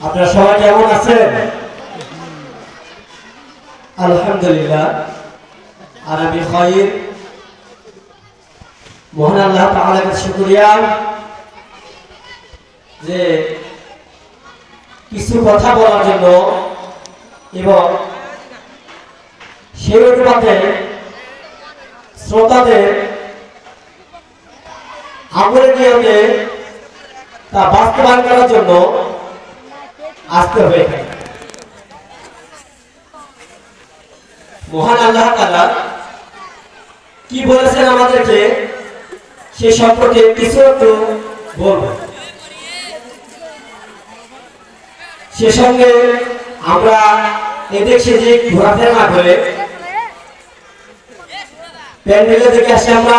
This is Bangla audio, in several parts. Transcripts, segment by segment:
আপনারা সবাই কেমন আছেন? আলহামদুলিল্লাহ। আর আমি খয়র মহান আল্লাহ তাআলার কাছে যে কিছু কথা বলার জন্য এবং সেই অনুপাতে শ্রোতাদের আমলের নিয়মে তা বাস্তবায়ন করার জন্য আসতে হবে মহান আল্লাহ তাআলা কি বলেছেন আমাদেরকে সে সম্পর্কে কিছু একটু বলব। সে সঙ্গে আমরা এদিক সেদিক ঘোরাফেরা না করে প্যান্ডেলে দেখে আসি আমরা।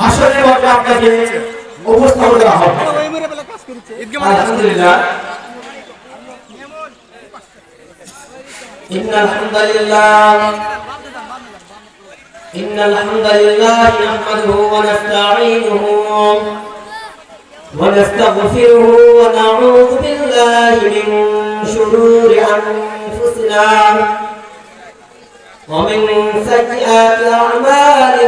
হাসরের ময়দানে আপনাকে উপস্থাপন করা হবে আলহামদুলিল্লাহ إن الحمد لله إن الحمد لله نحمده ونستعينه ونستغفره ونعوذ بالله من شرور أنفسنا ومن سيئات أعمالنا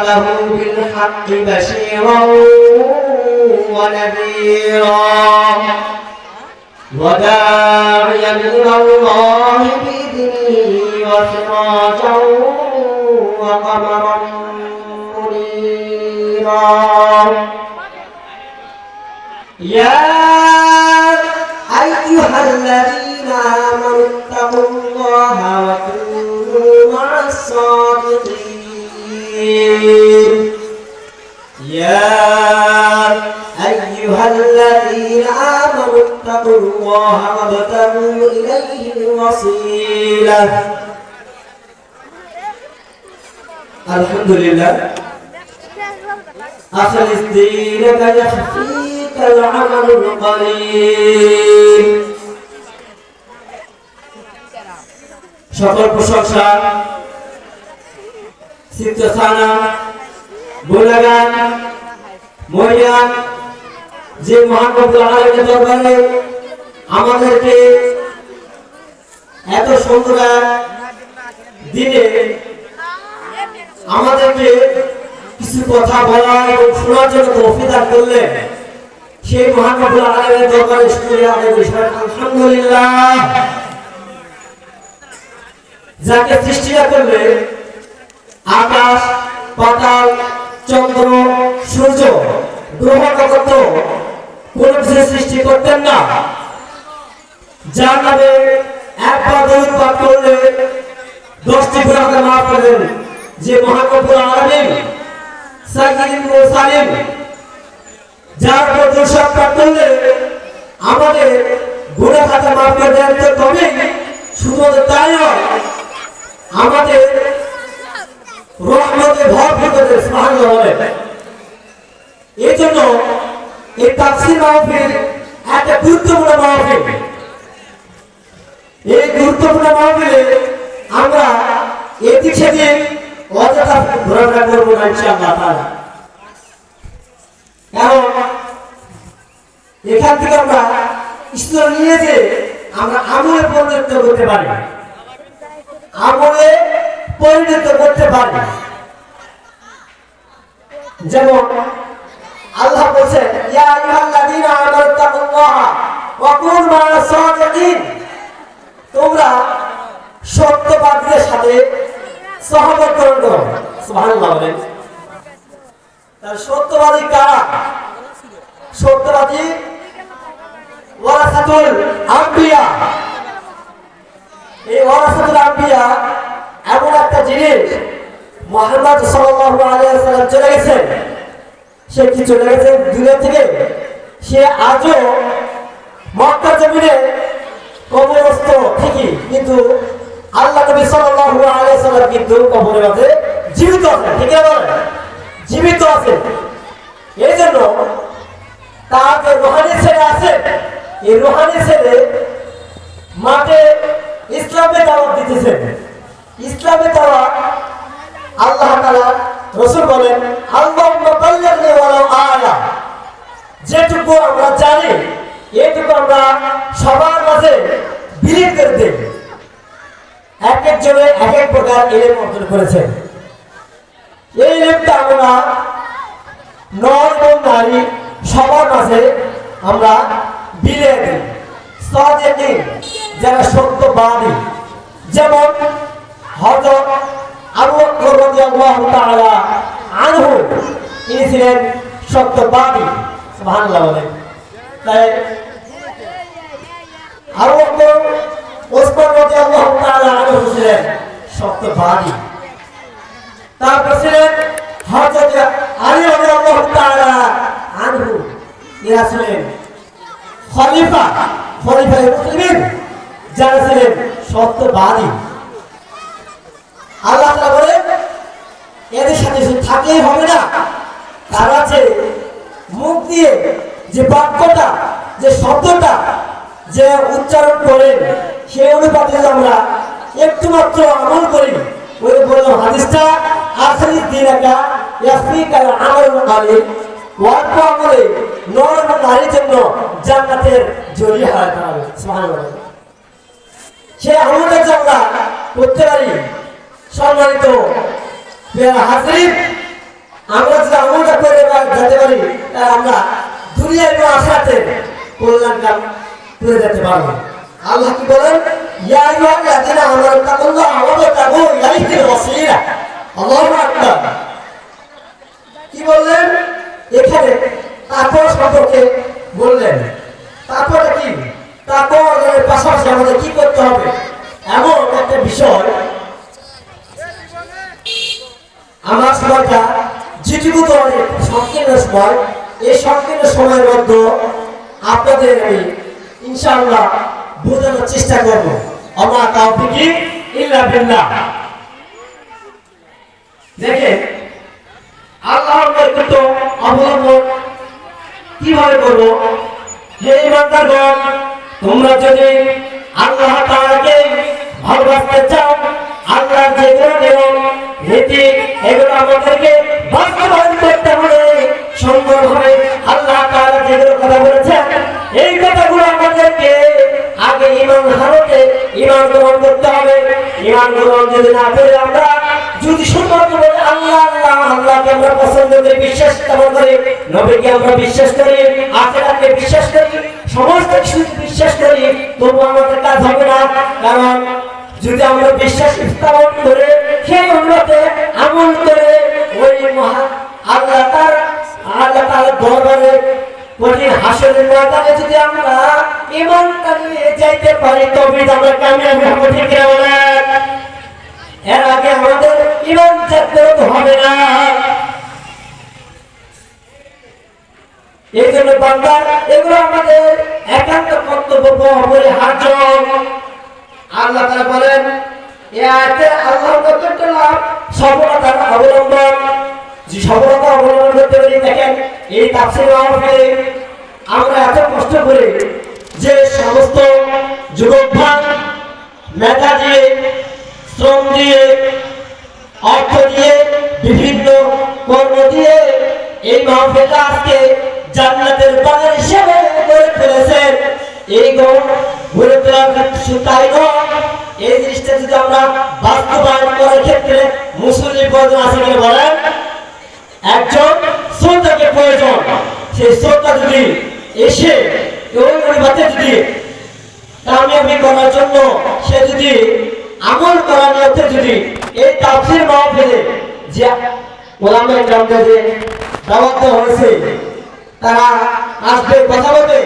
أرسله بالحق بشيرا ونذيرا وداعيا إلى الله بإذنه وسراجا وقمرا منيرا. يا أيها الذين آمنوا اتقوا الله وكونوا الصادقين يا أيها الذين آمنوا اتقوا الله وابتغوا إليه الوسيلة الحمد لله أخلص دينك يخفيك العمل القليل সকল প্রশংসা মহিয়ান যে রব্বুল দরবারে আমাদেরকে এত সুন্দর দিনে আমাদেরকে কিছু কথা বলা এবং শোনার জন্য তৌফিক দান করলেন সেই মহান রব্বুল আলামিনের দরবারে যাকে সৃষ্টি না করলে আকাশ, পাতাল, চন্দ্র, সূর্য, গ্রহ, নক্ষত্র, কোন কিছু সৃষ্টি করতেন না। যার নামে একবার দরুদ পাঠ করলে দশটি মাফ করবেন, যে মহাকপুর আলমিন সাকিরিন মুরসালিন যার উপর পাঠ করলে আমাদের গুণা খাতা মাফ করে দেন তো তাই নয়, আমাদের রহমতে ভরপুর করে সুবহানাল্লাহ বলে। এই জন্য এই তাফসীর মাহফিল একটা গুরুত্বপূর্ণ মাহফিল। এই গুরুত্বপূর্ণ মাহফিলে আমরা এদিক সেদিক অযথা ঘোরাফেরা করব না, ইনশাআল্লাহ তাআলা। কারণ এখান থেকে আমরা ঈশ্বর নিয়ে যে আমরা আমলে পরিণত করতে পারি। আমলে পরিণত করতে পারি। যেমন আল্লাহ বলছেন, ইয়া আইয়ুহাল্লাযীনা আমানু তাকুল্লাহা ওয়া কুনু মা'আস তোমরা সত্যবাদীদের সাথে সহবত করো। সুবহানাল্লাহ বলেন। তার সত্যবাদী কারা? সত্যবাদী ওয়ারাসাতুল আম্বিয়া। এই ওয়ারাসাতুল আম্বিয়া এমন একটা জিনিস, মুহাম্মদ ওয়াসাল্লাম চলে গেছেন। সে কি চলে গেছে দুনিয়া থেকে? সে আজও মক্কা জমিনে কবরস্থ, ঠিকই, কিন্তু আল্লাহ নবী সাল্লাল্লাহু আলাইহি কিন্তু কবরের মাঝে জীবিত আছেন ঠিক আছে? জীবিত আছে এই জন্য তার যে রোহানি ছেলে আছে, এই রোহানি ছেলে মাঠে ইসলামে দাওয়াত দিতেছেন। ইসলামে দাওয়াত আল্লাহ তাআলা রসুল বলেন ওয়ালাউ আয়া যেটুকু আমরা জানি, এটুকু আমরা সবার মাঝে বিলীন করে দেব এক একজনে এক এক প্রকার এলেম অর্জন করেছেন। এই এলেমটা আমরা নর এবং নারী সবার মাঝে আমরা বিলিয়ে দিই। সাদেকিন যারা সত্যবাদী। যেমন হযরত আবু বকর রাদিয়াল্লাহু তাআলা আনহু ইনি ছিলেন সত্যবাদী। সুবহানাল্লাহ বলেন। তাই আবু বকর, ওসমান রাদিয়াল্লাহু তাআলা আনহু ছিলেন সত্যবাদী। তারপর ছিলেন হযরত আলী রাদিয়াল্লাহু তাআলা আনহু। এরা ছিলেন খলিফা খলিফা মুসলিমিন, যারা ছিলেন সত্যবাদী। আল্লাহ বলেন এদের সাথে থাকলেই হবে না। তারা যে মুখ দিয়ে যে বাক্যটা, যে শব্দটা যে উচ্চারণ করেন, সেই অনুপাতে আমরা একটু মাত্র আমল করি, ওই বললাম হাদিসটা আখরি দিন একা ইয়াসফিকাল আমল আলিম অল্প আমলে নর নারীর জন্য জান্নাতের জড়িয়ে হয় দাঁড়াবে সেই আমলটা যে আমরা করতে পারি সম্মানিত আমরা যদি আমলটা করে যেতে পারি তাহলে আমরা দুনিয়া এবং আখরাতে কল্যাণ কাম করে যেতে পারব। আল্লাহ কি বলেন? কি বললেন? এখানে সম্পর্কে বললেন। তাকওয়াটা কি? অর্জনের পাশাপাশি আমাদের কি করতে হবে? এমন একটা বিষয় আমার সময়টা যেটুকু অনেক সংকীর্ণ সময়। এই সংকীর্ণ সময়ের মধ্যে আপনাদের আমি ইনশাআল্লাহ বোঝানোর চেষ্টা করব। আমার তাওফিকি ইল্লা বিল্লাহ। দেখেন, আল্লাহর নৈকট্য অবলম্বন কীভাবে করব? হে ইমানদারগণ, তোমরা যদি আল্লাহ তাআলাকে ভালোবাসতে চাও, আল্লাহর যেগুলো নিয়ম নীতি এগুলো আমাদেরকে বাস্তবায়ন করতে হবে সুন্দরভাবে আল্লাহ তাআলা যেগুলো কথা বলেছেন, এই কথাগুলো আমাদেরকে আগে ইমান হারতে ইমান গ্রহণ করতে হবে। ইমান গ্রহণ যদি না করে আমরা যদি সুন্দর করে আল্লাহ আল্লাহ, আল্লাহকে আমরা পছন্দ করি, বিশ্বাস স্থাপন করি, নবীকে আমরা বিশ্বাস করি, আখেরাতকে বিশ্বাস করি, সমস্ত কিছু বিশ্বাস করি তবু আমাদের কাজ হবে না। কারণ যদি আমরা বিশ্বাস স্থাপন করে সেই অনুমতে আমল করে ওই মহা আল্লাহ তার আল্লাহ তার দরবারে কঠিন হাসরের ময়দানে যদি আমরা ইমানটা নিয়ে যাইতে পারি তবে আমরা কামিয়াবি হব, ঠিক এর আগে আমাদের ইমান জাগ্রত হবে না। এই জন্য বান্দার এগুলো আমাদের একান্ত কর্তব্য অপরিহার্য আল্লাহ তাআলা বলেন, এ আয়াতে আল্লাহর কর্তব্য লাভ? সফলতার অবলম্বন। যে সফলতা অবলম্বন করতে পারি দেখেন, এই তাফসীর মাহফিলে আমরা এত কষ্ট করে যে সমস্ত যুবক ভাই মেধা দিয়ে, শ্রম দিয়ে, অর্থ দিয়ে, বিভিন্ন কর্ম দিয়ে এই মাহফিলটা আজকে জান্নাতের বাগান হিসেবে গড়ে ফেলেছেন এই গড় গড়ে ক্ষেত্রে শুধু তাই নয়, এই জিনিসটা যদি আমরা বাস্তবায়ন করার ক্ষেত্রে মুসলিম প্রয়োজন আছে বলে বলেন? একজন শ্রোতা যদি এসে ওই পরিবারে যদি কামিয়াবি করার জন্য, সে যদি আমল করার নিয়তে যদি এই তাফসির মাহফিলে যে ওলামায়ে গ্রামকে যে দাওয়াত হয়েছে, তারা আসবে কথা বলবে,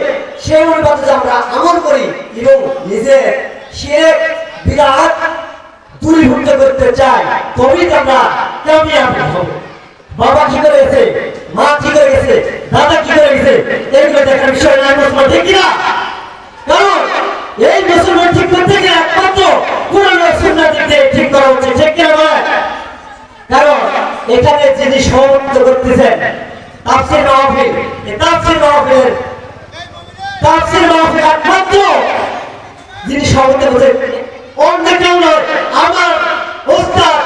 সেই অনুপাতে আমরা আমল করি এবং নিজের শিরেক বিরাট দূরীভূত করতে চাই, তবেই তো আমরা কামিয়াবি হব। বাবা কি করে গেছে? মা কি করে গেছে? দাদা কি করে গেছে? এগুলো দেখার বিষয় নয় মুসলমান ঠিক কিনা? কারণ এই মুসলমান ঠিক করতে গেলে একমাত্র কোরআন সুন্নাহ দিক ঠিক করা হচ্ছে ঠিক কিনা বলেন? কারণ এখানে যিনি সমাপ্ত করতেছেন, তাফসির মাহফিল এই তাফসির মাহফিলের তাফসির মাহফিল একমাত্র যিনি সমাপ্ত করছেন অন্য কেউ নয়, আমার ওস্তাদ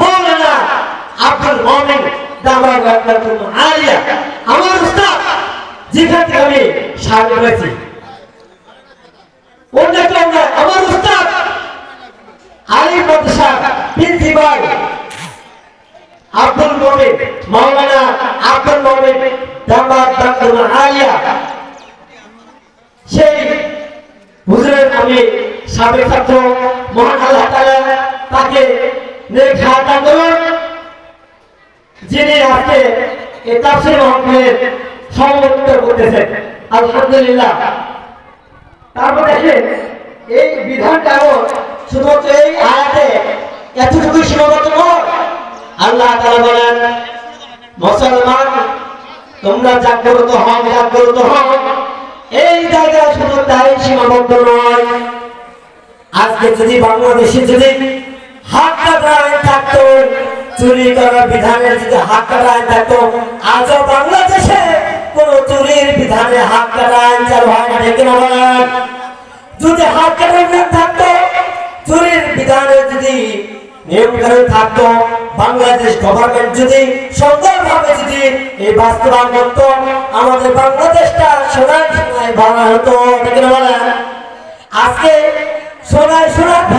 মৌলানা আব্দুল মমিন দামার আলিয়া। আমার ওস্তাদ, যেখান থেকে আমি সামনে রয়েছি অন্য কেউ নয়, আমার ওস্তাদ প্রিন্সিপাল আব্দুল মমিন আলিয়া সেই হুজুরের আমি সাবেক ছাত্র মহান আল্লাহ তাআলা তাকে নেক হাত আন্দোলন যিনি আজকে এই তাফসীর মাহফিলের সমাবর্তিত করতেছেন। আলহামদুলিল্লাহ। তারপর দেখেন, এই বিধানটা এমন শুধুমাত্র এই আয়াতে এতটুকু সীমাবদ্ধ নয়। আল্লাহ তাআলা বলেন, মুসলমান, তোমরা জাগ্রত হও জাগ্রত হও। এই জায়গায় শুধু তাই সীমাবদ্ধ নয়। আজকে যদি বাংলাদেশে যদি হাত কাটা আইন থাকতো, চুরি করার বিধানে যদি হাত কাটা আইন থাকতো, আজও বাংলাদেশে কোন চুরির বিধানে হাত কাটা আইন চালু হয় না যদি হাত কাটা থাকত থাকতো, চুরির বিধানে যদি নিয়ম কানুন থাকতো, বাংলাদেশ গভর্নমেন্ট যদি সুন্দরভাবে যদি এই বাস্তবায়ন করত, আমাদের বাংলাদেশটা সোনার সোনায় ভরা হতো আজকে সোনায় সোনা